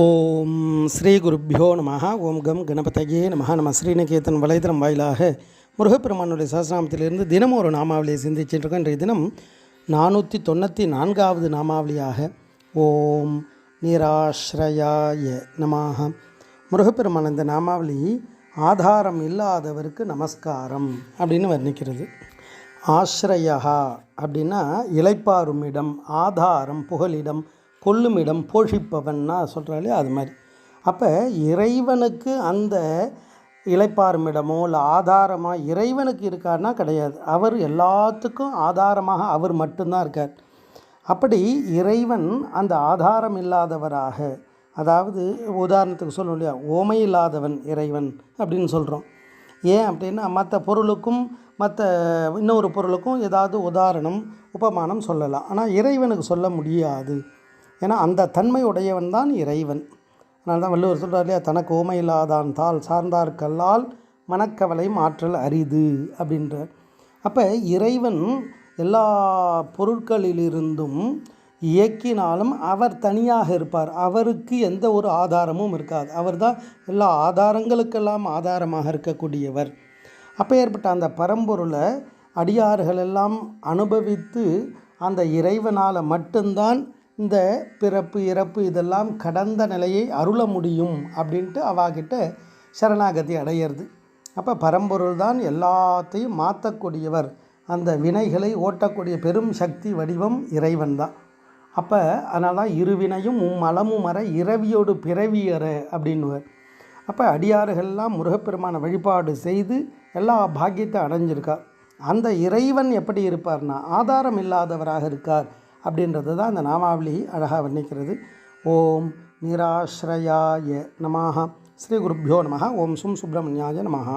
ஓம் ஸ்ரீ குருப்பியோ நம ஓம் கம் கணபதையே நம நம்ம ஸ்ரீநிகேதன் வலைதளம் வாயிலாக முருகப்பெருமானுடைய சாஸ்திராமத்திலிருந்து தினமும் ஒரு நாமாவளியை சிந்திச்சுட்டு இன்றைய தினம் நானூற்றி தொண்ணூற்றி நான்காவது நாமாவளியாக ஓம் நிராஸ்ரயாய நமாக முருகப்பெருமான் இந்த நாமாவளி ஆதாரம் இல்லாதவருக்கு நமஸ்காரம் அப்படின்னு வர்ணிக்கிறது. ஆஸ்ரயா அப்படின்னா இளைப்பாறும் இடம் ஆதாரம் புகலிடம் கொல்லுமிடம் போஷிப்பவன்னா சொல்கிறாலே அது மாதிரி. அப்போ இறைவனுக்கு அந்த இளைப்பாறுமிடமோ இல்லை ஆதாரமாக இறைவனுக்கு இருக்கார்னா கிடையாது. அவர் எல்லாத்துக்கும் ஆதாரமாக அவர் மட்டும்தான் இருக்கார். அப்படி இறைவன் அந்த ஆதாரம் இல்லாதவராக அதாவது உதாரணத்துக்கு சொல்லணும் இல்லையா? ஓமை இல்லாதவன் இறைவன் அப்படின்னு சொல்கிறோம் ஏன் அப்படின்னா மற்ற பொருளுக்கும் மற்ற இன்னொரு பொருளுக்கும் ஏதாவது உதாரணம் உபமானம் சொல்லலாம். ஆனால் இறைவனுக்கு சொல்ல முடியாது. ஏன்னா அந்த தன்மை உடையவன் தான் இறைவன். அதனால தான் வள்ளுவர் சொல்கிறார் இல்லையா? தனக்கு ஓமை இல்லாதான் தாள் சார்ந்தார் கல்லால் மனக்கவலை மாற்றல் அரிது அப்படின்றார். அப்போ இறைவன் எல்லா பொருட்களிலிருந்தும் இயக்கினாலும் அவர் தனியாக இருப்பார். அவருக்கு எந்த ஒரு ஆதாரமும் இருக்காது. அவர் தான் எல்லா ஆதாரங்களுக்கெல்லாம் ஆதாரமாக இருக்கக்கூடியவர். அப்போ ஏற்பட்ட அந்த பரம்பொருளை அடியார்கள் எல்லாம் அனுபவித்து அந்த இறைவனால் மட்டும்தான் இந்த பிறப்பு இறப்பு இதெல்லாம் கடந்த நிலையை அருள முடியும் அப்படின்ட்டு அவாகிட்ட சரணாகதி அடையிறது. அப்போ பரம்பொருள் தான் எல்லாத்தையும் மாற்றக்கூடியவர் அந்த வினைகளை ஓட்டக்கூடிய பெரும் சக்தி வடிவம் இறைவன் தான். அப்போ அதனால தான் இருவினையும் மலமும் வர இரவியோடு பிறவியற அப்படின்னுவர். அப்போ அடியாறுகள்லாம் முருகப்பெருமான வழிபாடு செய்து எல்லா பாக்கியத்தை அடைஞ்சிருக்கார். அந்த இறைவன் எப்படி இருப்பார்னா ஆதாரம் இல்லாதவராக இருக்கார் அப்படின்றது தான் அந்த நாமாவளி அழகாக வர்ணிக்கிறது. ஓம் நிராஸ்ரயாய நமாக ஸ்ரீ குருப்யோ நமः ஓம் சும் சுப்பிரமணியாய நமः